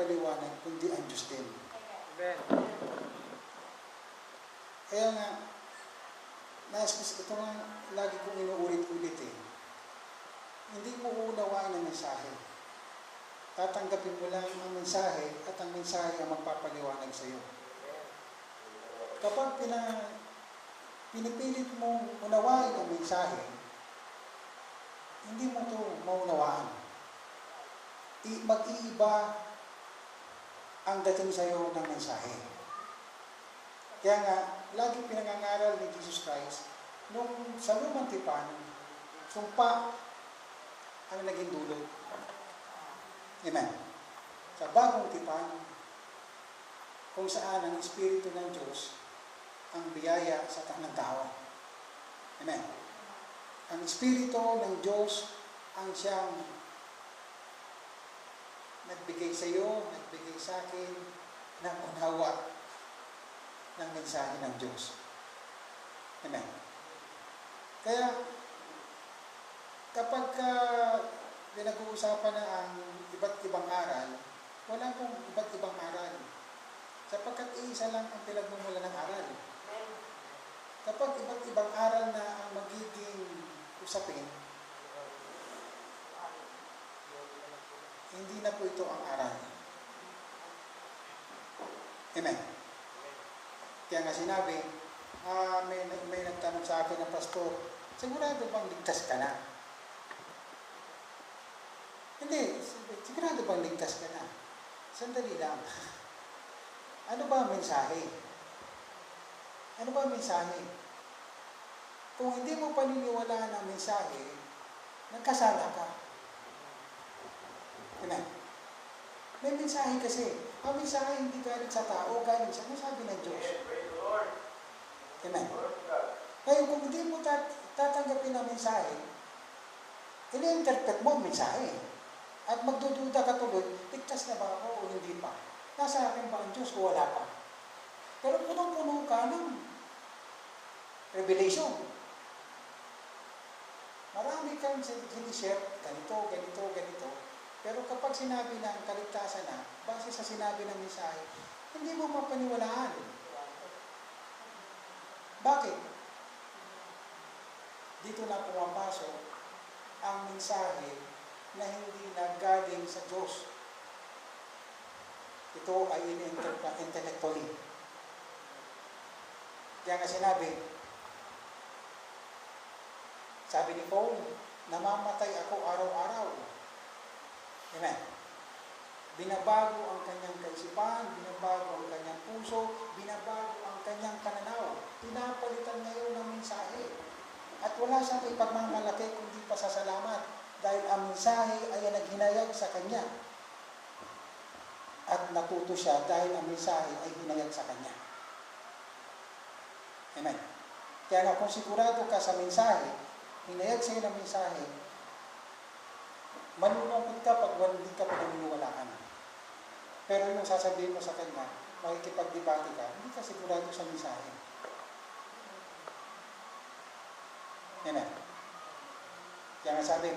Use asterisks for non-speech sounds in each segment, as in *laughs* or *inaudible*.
magpaliwanag, kundi ang Diyos din. Amen. Kaya nga, nais ko, ito nga lagi kong inuulit-ulit eh. Hindi mo uunawain ang mensahe. Tatanggapin mo lang ang mensahe at ang mensahe ang magpapaliwanag sa iyo. Kapag pina, pinipilit mong unawain ang mensahe, hindi mo ito maunawaan. I, mag-iiba ang dating sa iyo ng mensahe. Kaya nga, lagi pinangangaral ni Jesus Christ, nung sa lumang tipan, sumpa ang naging dulot. Amen. Sa bagong tipan, kung saan ang Espiritu ng Diyos ang biyaya sa tanang tao. Amen. Ang Espiritu ng Diyos ang siyang nagbigay sa iyo, nagbigay sa akin ng unawa ng mensahe ng Diyos. Amen. Kaya, kapag ka pinag-uusapan na ang iba't ibang aral, wala pong iba't ibang aral. Sapagkat iisa lang ang pinagmumula ng aral. Kapag iba't ibang aral na ang magiging usapin, hindi na po ito ang aral. Amen. Kaya nga sinabi, ah, may, may nagtanong sa akin ng pastor, sigurado bang ligtas ka na? Hindi, sigurado bang ligtas ka na? Sandali lang. *laughs* Ano ba ang mensahe? Ano ba ang mensahe? Kung hindi mo paniniwalaan ang mensahe, nagkasala ka. Amen. May mensahe kasi. Ang mensahe hindi galing sa tao, galing sa sabi ng Diyos. Amen. Ngayon, kung hindi mo tat tatanggapin ang mensahe, ini-interpret mo ang mensahe. At magdududa ka tuloy, ligtas na ba ako o hindi pa? Nasa akin ba ang Diyos o wala pa? Pero punong-puno ka ng revelation. Marami kang sinishare, ganito, ganito, ganito. Kapag sinabi ng kaligtasan na, base sa sinabi ng mensahe, hindi mo mapaniwalaan. Bakit? Dito na pumapasok ang mensahe na hindi nagaling sa Diyos. Ito ay intellectually. Kaya nga sinabi, sabi ni Paul, namamatay ako araw-araw. Amen. Binabago ang kanyang kaisipan, binabago ang kanyang puso, binabago ang kanyang pananaw. Pinapalitan ngayon ng mensahe. At wala siyang ipagmamalaki kundi pasasalamat dahil ang mensahe ay naghinayag sa kanya. At natuto siya dahil ang mensahe ay hinayag sa kanya. Amen. Kaya nga kung sigurado ka sa mensahe, hinayag sa iyo ng mensahe, malulungkot ka pag hindi ka paniniwalaan. Pero yung sasabihin mo sa kanya, makikipagdebate ka, hindi ka sigurado sa mensahe. Amen. Kaya nga sabi,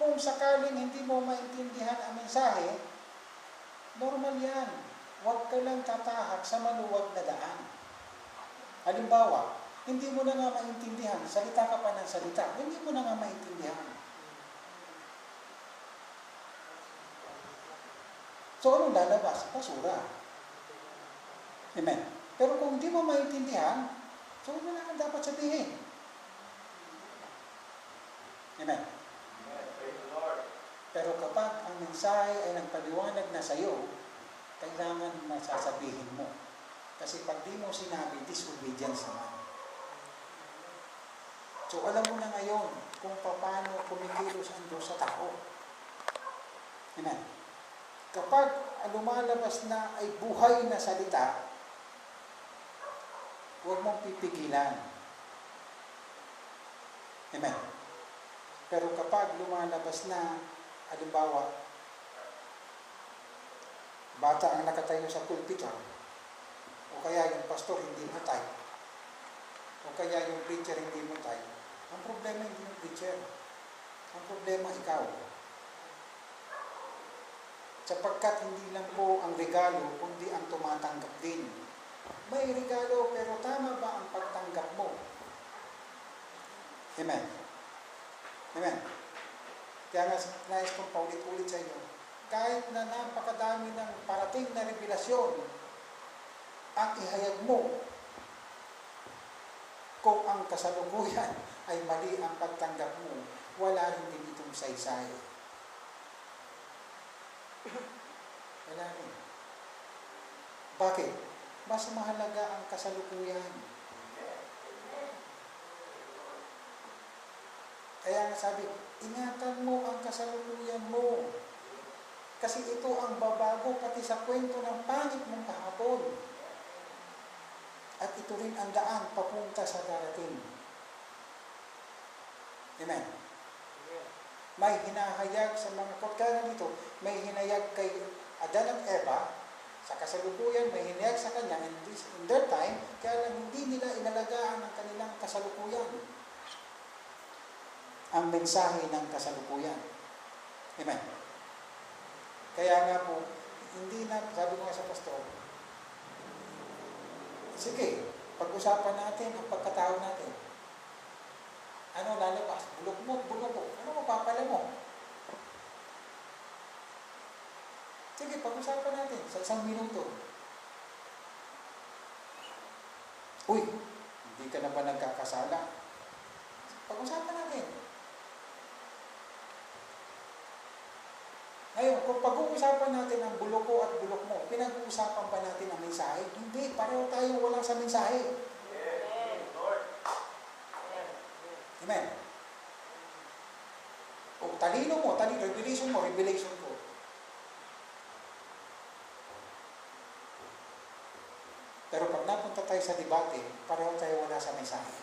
kung sakaling hindi mo maintindihan ang mensahe, normal yan. Huwag ka lang tatahak sa maluwag na daan. Halimbawa, hindi mo na nga maintindihan, salita ka pa ng salita, hindi mo na nga maintindihan. So, anong lalabas? Basura. Amen. Pero kung hindi mo maintindihan, so ano na ang dapat sabihin? Amen. Pero kapag ang mensahe ay nagpaliwanag na sa iyo, kailangan masasabihin mo. Kasi pag di mo sinabi, disobedience naman. So alam mo na ngayon kung paano kumikilos ang Diyos sa tao. Amen. Kapag lumalabas na ay buhay na salita, huwag mong pipigilan. Amen. Pero kapag lumalabas na, halimbawa, bata ang nakatayo sa pulpito, o kaya yung pastor hindi mo tayo, o kaya yung preacher hindi mo tayo, ang problema hindi yung preacher. Ang problema ikaw. Sapagkat hindi lang po ang regalo, kundi ang tumatanggap din. May regalo, pero tama ba ang pagtanggap mo? Amen. Amen. Kaya nga, nais kong paulit-ulit sa inyo, kahit na napakadami ng parating na revelasyon, ang ihayag mo, kung ang kasalukuyan *laughs* ay mali ang pagtanggap mo, wala rin din itong saysay. *laughs* Wala rin. Bakit? Mas mahalaga ang kasalukuyan. Kaya nga sabi, ingatan mo ang kasalukuyan mo. Kasi ito ang babago pati sa kwento ng pangit mong kahapon. At ito rin ang daan papunta sa darating. Amen. May hinahayag sa mga kaya dito, may hinayag kay Adan at Eva, sa kasalukuyan, may hinayag sa kanya in, this, in their time, kaya lang hindi nila inalagaan ang kanilang kasalukuyan. Ang mensahe ng kasalukuyan. Amen. Kaya nga po, hindi na, sabi ko nga sa pastor, sige, pag-usapan natin ang pagkatao natin. Ano lalabas? Bulok mo, bulok mo. Ano mapapala mo? Sige, pag-usapan natin sa isang minuto. Uy, hindi ka na ba nagkakasala? Pag-usapan natin. Ngayon, kung pag-uusapan natin ang bulok ko at bulok mo, pinag-uusapan pa natin ang mensahe? Hindi, pareho tayo walang sa mensahe. Amen. O talino mo, talino, revelation mo, revelation ko. Pero pag napunta tayo sa debate, pareho tayo wala sa mensahe.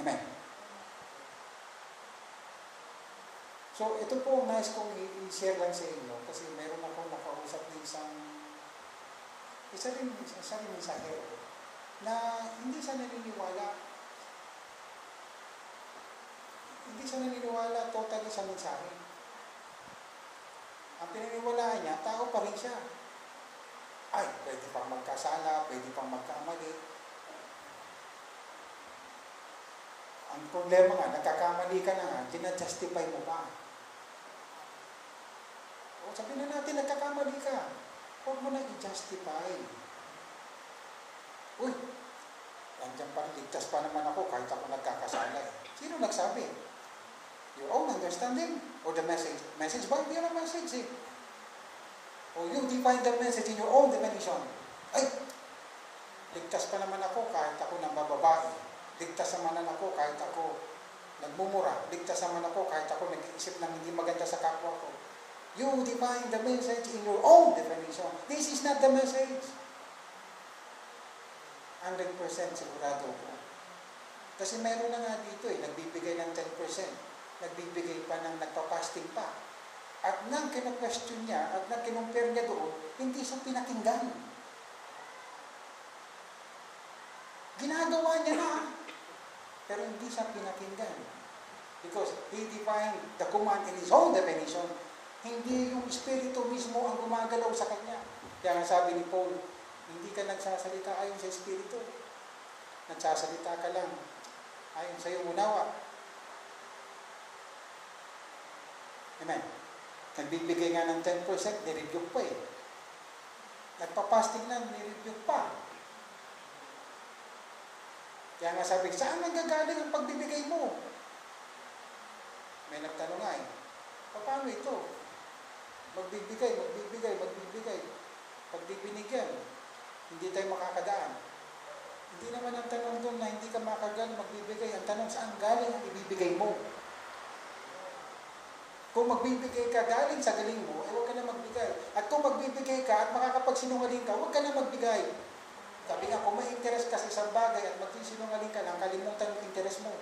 Amen. So, ito po nais kong i-share lang sa inyo kasi meron akong nakausap ng isang isa rin, isa rin mensahero na hindi siya naniniwala hindi siya naniniwala totally sa mensahe. Ang pinaniwalaan niya, tao pa rin siya. Ay, pwede pang magkasala, pwede pang magkamali. Ang problema nga, nagkakamali ka na nga, ginajustify mo pa. O sabi na natin, nagkakamali ka. Huwag mo na i-justify. Uy, nandiyan pa, ligtas pa naman ako kahit ako nagkakasala. Sino nagsabi? Your own understanding or the message? Message ba? Hindi yung message eh. O you define the message in your own definition. Ay, ligtas pa naman ako kahit ako nang bababae. Ligtas naman ako kahit ako nagmumura. Ligtas naman ako kahit ako nag-iisip ng hindi maganda sa kapwa ko. You define the message in your own definition. This is not the message. 100% sigurado ko. Kasi meron na nga dito eh, nagbibigay ng 10%. Nagbibigay pa ng nagpa-fasting pa. At nang kina-question niya, at nang kinumpare niya doon, hindi siya pinakinggan. Ginagawa niya na, pero hindi siya pinakinggan. Because he defined the command in his own definition. Hindi yung Espiritu mismo ang gumagalaw sa kanya. Kaya nga sabi ni Paul, hindi ka nagsasalita ayon sa Espiritu. Nagsasalita ka lang ayon sa iyong unawa. Amen. Nagbibigay nga ng 10%, nirebuke pa eh. Nagpa-fasting na, nirebuke pa. Kaya nga sabi, saan nanggagaling ang pagbibigay mo? May nagtanong nga eh, paano ito? Magbibigay, magbibigay, magbibigay. Pag di binigyan, hindi tayo makakadaan. Hindi naman ang tanong doon na hindi ka makagal magbibigay. Ang tanong saan galing ang ibibigay mo? Kung magbibigay ka galing sa galing mo, eh huwag ka na magbigay. At kung magbibigay ka at makakapagsinungaling ka, huwag ka na magbigay. Sabi nga, kung may interest ka sa isang bagay at magsisinungaling ka lang, kalimutan mo interest mo.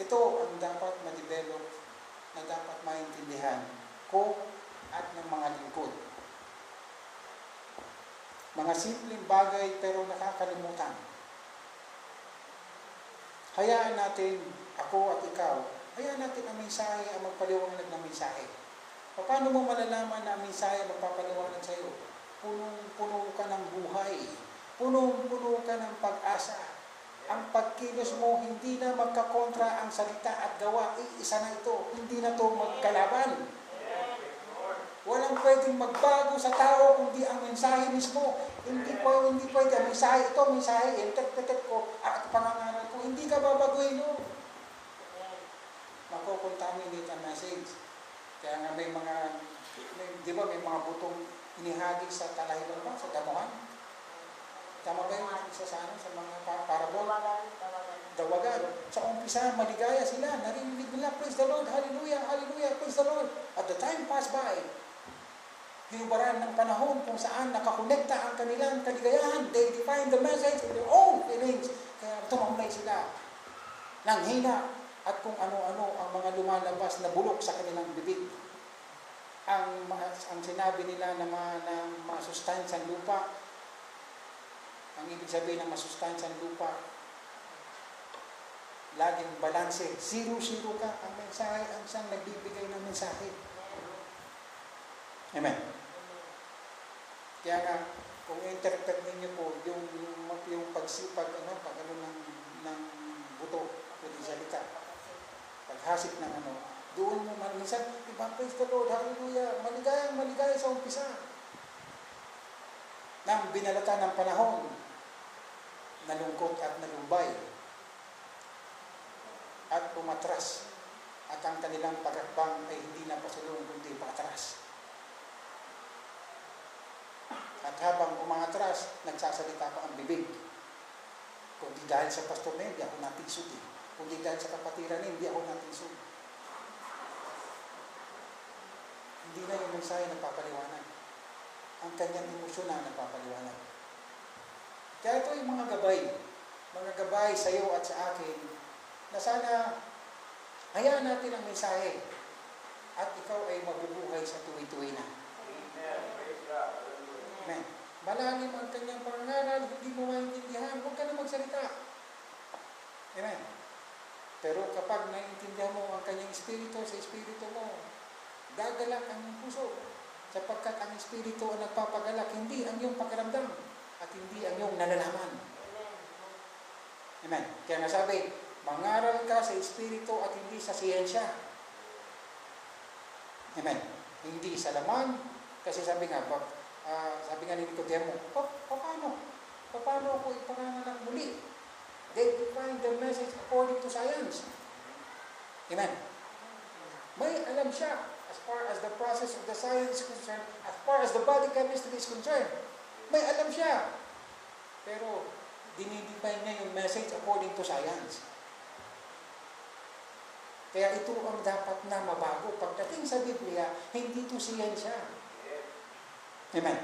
Ito ang dapat ma-develop na dapat maintindihan ko at ng mga Mga simpleng bagay pero nakakalimutan. Hayaan natin, ako at ikaw, hayaan natin ang mensahe ang magpaliwanag ng mensahe. Paano mo malalaman na ang mensahe magpapaliwanag sa iyo? Punong-puno ka ng buhay. Punong-puno ka ng pag-asa. Ang pagkilos mo, hindi na magkakontra ang salita at gawa. Iisa na ito. Hindi na to magkalaban. Walang pwedeng magbago sa tao kundi ang mensahe mismo. Hindi po, hindi pwede. Ang mensahe ito, mensahe, interpreted ko at pangangaral ko. Hindi ka babaguhin no. Mako-contaminate ang message. Kaya nga may mga, may, di ba may mga butong inihagi sa talahilan ba, sa damuhan? Tama ba yung isa sa ano, sa mga pa- parabol? Dawagan. Sa umpisa, maligaya sila. Narinig nila, praise the Lord, hallelujah, hallelujah, praise the Lord. At the time passed by, hinubaran ng panahon kung saan nakakonekta ang kanilang kaligayahan. They define the message in their own feelings. Kaya tumamlay sila ng hina at kung ano-ano ang mga lumalabas na bulok sa kanilang bibig. Ang, mga- ang sinabi nila na, mga, na masustansyang lupa, ang ibig sabihin ng masustansyang lupa, laging balanse. Zero-zero ka ang mensahe, ang siyang nagbibigay ng mensahe. Amen. Kaya nga, kung interpret ninyo po yung yung, yung pagsipag ano, pag ano ng ng buto, pwede salita, paghasik ng ano, doon mo man minsan, diba, praise the Lord, hallelujah, maligaya, maligaya sa umpisa. Nang binalata ng panahon, nalungkot at nalumbay, at umatras, at ang kanilang pagkakbang ay hindi na pasulong kundi patras. At habang umangatras, nagsasalita pa ang bibig. Kung di dahil sa pastor na yun, di ako natisod eh. Kung di dahil sa kapatiran na yun, di ako natisod. Hindi na yung mensahe nagpapaliwanag. Ang kanyang emosyon na nagpapaliwanag. Kaya ito yung mga gabay. Mga gabay sa iyo at sa akin na sana hayaan natin ang mensahe at ikaw ay mabubuhay sa tuwi-tuwi na. Amen. Malalim ang kanyang pangaral, hindi mo maintindihan, huwag ka na magsalita. Amen. Pero kapag naiintindihan mo ang kanyang espiritu sa espiritu mo, gagalak ang iyong puso. Sapagkat ang espiritu ang nagpapagalak, hindi ang iyong pakiramdam at hindi ang iyong nalalaman. Amen. Kaya nga sabi, mangaral ka sa espiritu at hindi sa siyensya. Amen. Hindi sa laman, kasi sabi nga, ah, sabi nga ni Nicodemo, pa, paano? Paano ako ipanganganak muli? They define the message according to science. Amen. May alam siya as far as the process of the science is concerned, as far as the body chemistry is concerned. May alam siya. Pero, dinidefine niya yung message according to science. Kaya ito ang dapat na mabago. Pagdating sa Biblia, hindi ito siyensya. Amen.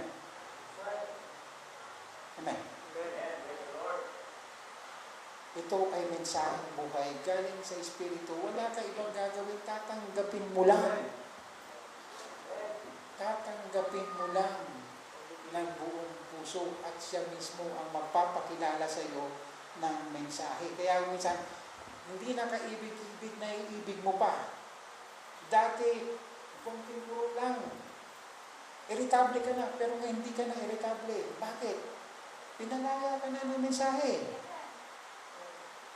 Amen. Ito ay mensaheng buhay galing sa Espiritu. Wala ka ibang gagawin, tatanggapin mo lang. Tatanggapin mo lang ng buong puso at siya mismo ang magpapakilala sa iyo ng mensahe. Kaya minsan, hindi na kaibig-ibig na iibig mo pa. Dati, konting puro lang. Irritable ka na, pero ngayon hindi ka na irritable. Bakit? Pinangaya ka na ng mensahe.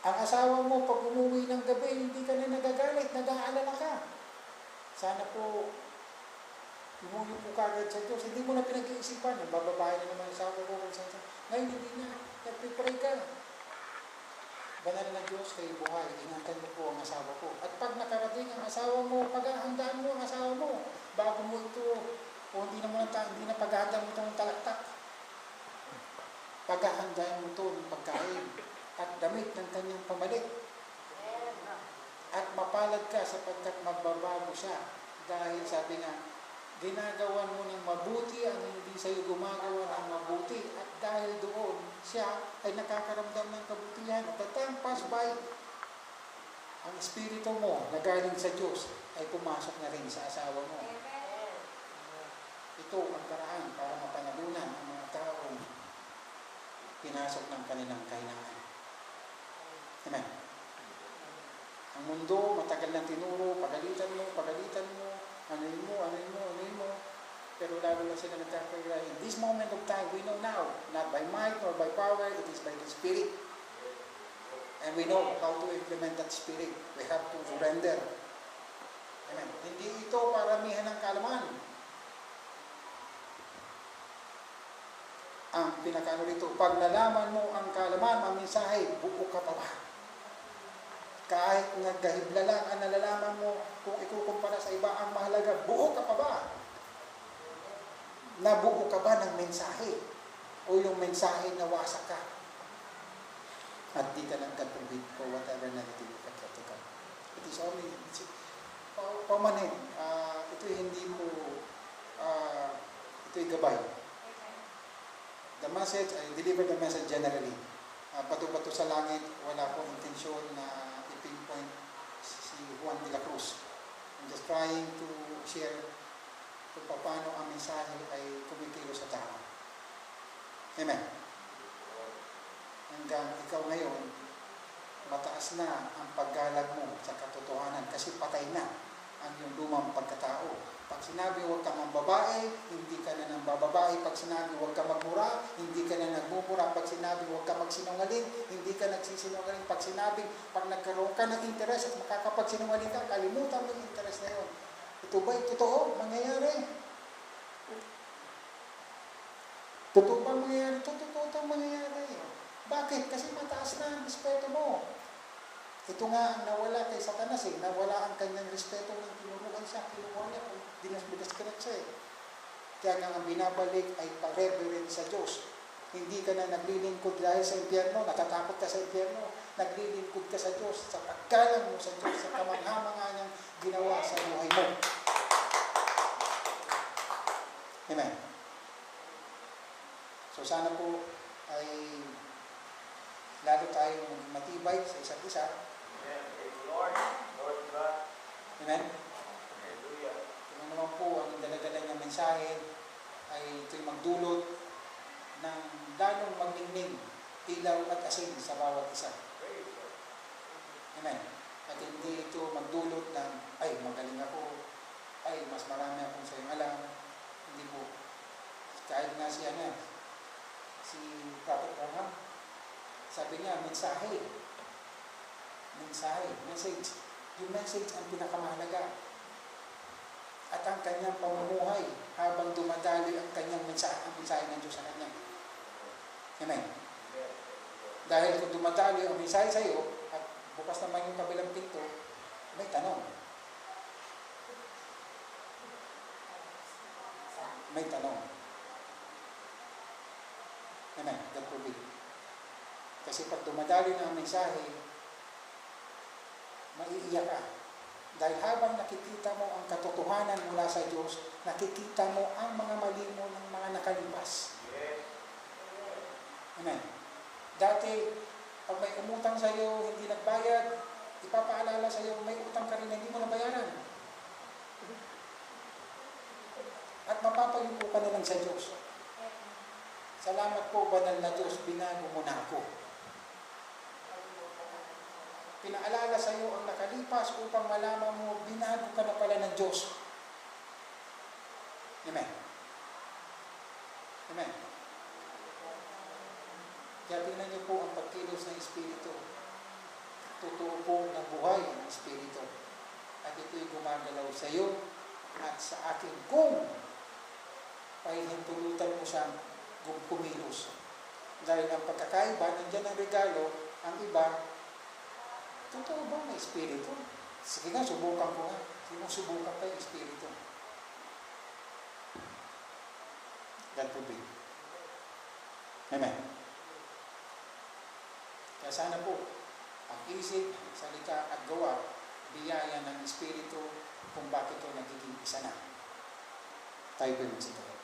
Ang asawa mo, pag umuwi ng gabi, hindi ka na nagagalit, nag-aalala ka. Sana po, Lumuyo po kagad sa Diyos. Hindi mo na pinag-iisipan. Bababae na naman sa ako kung saan saan. Ngayon hindi na. Nagpipray ka. Banal na Diyos kayo buhay. Ingatan mo po ang asawa ko. At pag nakarating ang asawa mo, paghahandaan mo ang asawa mo. Bago mo ito, o hindi na mo na, hindi na paghahandaan mo ito ng talaktak. Paghahandaan mo ito ng pagkain at damit ng kanyang pamalit. At mapalad ka sapagkat magbabago siya. Dahil sabi nga, ginagawan mo ng mabuti ang hindi sa iyo gumagawa ng mabuti at dahil doon siya ay nakakaramdam ng kabutihan at the by ang espiritu mo na galing sa Diyos ay pumasok na rin sa asawa mo. Ito ang paraan para mapanalunan ang mga taong pinasok ng kanilang kahinaan. Amen. Ang mundo, matagal na tinuro, pagalitan mo, pagalitan mo, anuin mo, anuin mo, anuin mo. Pero lalo lang sila nagkakaroon. In this moment of time, we know now, not by might nor by power, it is by the Spirit. And we know how to implement that Spirit. We have to surrender. Amen. Hindi ito paramihan ng kalaman. Ang pinakano rito, pag nalaman mo ang kalaman, ang mensahe, buo ka pa ba? Kahit nagkahibla lang ang nalalaman mo, kung ikukumpara sa iba, ang mahalaga, buo ka pa ba? Nabuo ka ba ng mensahe? O yung mensahe na wasak ka? At di ka nang contribute for whatever negative effect that come. It is only, it's, pa- pamanin, ah, ito hindi mo, ah, ito'y gabay. The message, I deliver the message generally. Uh, bato-bato sa langit, wala pong intensyon na i-pinpoint si Juan de la Cruz. I'm just trying to share kung paano ang mensahe ay kumikilo sa tao. Amen. Hanggang ikaw ngayon, mataas na ang paggalag mo sa katotohanan kasi patay na ang iyong lumang pagkatao. Pag sinabi huwag ka ng babae, hindi ka na ng bababae. Pag sinabi huwag ka magmura, hindi ka na nagmumura. Pag sinabi huwag ka magsinungaling, hindi ka nagsisinungaling. Pag sinabi, pag nagkaroon ka ng interes at makakapagsinungaling ka, kalimutan mo yung interes na yun. Ito ba'y totoo? Mangyayari? Totoo ba mangyayari? Totoo itong mangyayari. Bakit? Kasi mataas na ang respeto mo. Ito nga ang nawala kay Satanas eh. Nawala ang kanyang respeto ng tinuruan siya. Kinuha niya kung dinas-binas siya eh. Kaya nga ang binabalik ay pa-reverend sa Diyos. Hindi ka na naglilingkod dahil sa impyerno, natatakot ka sa impyerno, naglilingkod ka sa Diyos, sa pagkalang mo sa Diyos, sa kamangha-mangha niyang ginawa sa buhay mo. Amen. So sana po ay lalo tayong maging matibay sa isa't isa. Amen. Lord. Lord God. Amen. Hallelujah. Kung ano naman po ang daladala niyang mensahe ay ito'y magdulot ng lalong magningning, ilaw at asin sa bawat isa. Amen. At hindi ito magdulot ng, ay, magaling ako, ay, mas marami akong sa iyong alam. Hindi po. Kahit nga si, ano, si Prophet Abraham, sabi niya, mensahe. Mensahe, message. Yung message ang pinakamahalaga. At ang kanyang pamumuhay habang dumadali ang kanyang mensahe, ang mensahe ng Diyos sa kanya. Amen. Dahil kung dumadali ang mensahe sa iyo at bukas naman yung kabilang pinto, may tanong. May tanong. Amen. God forbid. Kasi pag dumadali na ang mensahe, maiiyak ka. Dahil habang nakikita mo ang katotohanan mula sa Diyos, nakikita mo ang mga mali mo ng mga nakalipas. Amen. Dati, pag may umutang sa iyo, hindi nagbayad, ipapaalala sa iyo, may utang ka rin hindi mo nabayaran. At mapapayuko ka na lang sa Diyos. Salamat po, banal na Diyos, binago mo na ako. Pinaalala sa iyo ang nakalipas upang malaman mo, binago ka na pala ng Diyos. Amen. Amen. Kaya tingnan niyo po ang pagkilos ng Espiritu. Totoo po na buhay ng Espiritu. At ito'y gumagalaw sa iyo at sa akin kung pahihintulutan mo siyang kumilos. Dahil ang pagkakaiba, nandiyan ang regalo, ang iba, totoo ba may Espiritu? Sige nga, subukan ko nga. Sinusubukan pa yung Espiritu. God forbid. Amen. Kaya sana po, ang isip, salita at gawa, biyaya ng Espiritu kung bakit ito nagiging isa na. Tayo po yung magsitaw.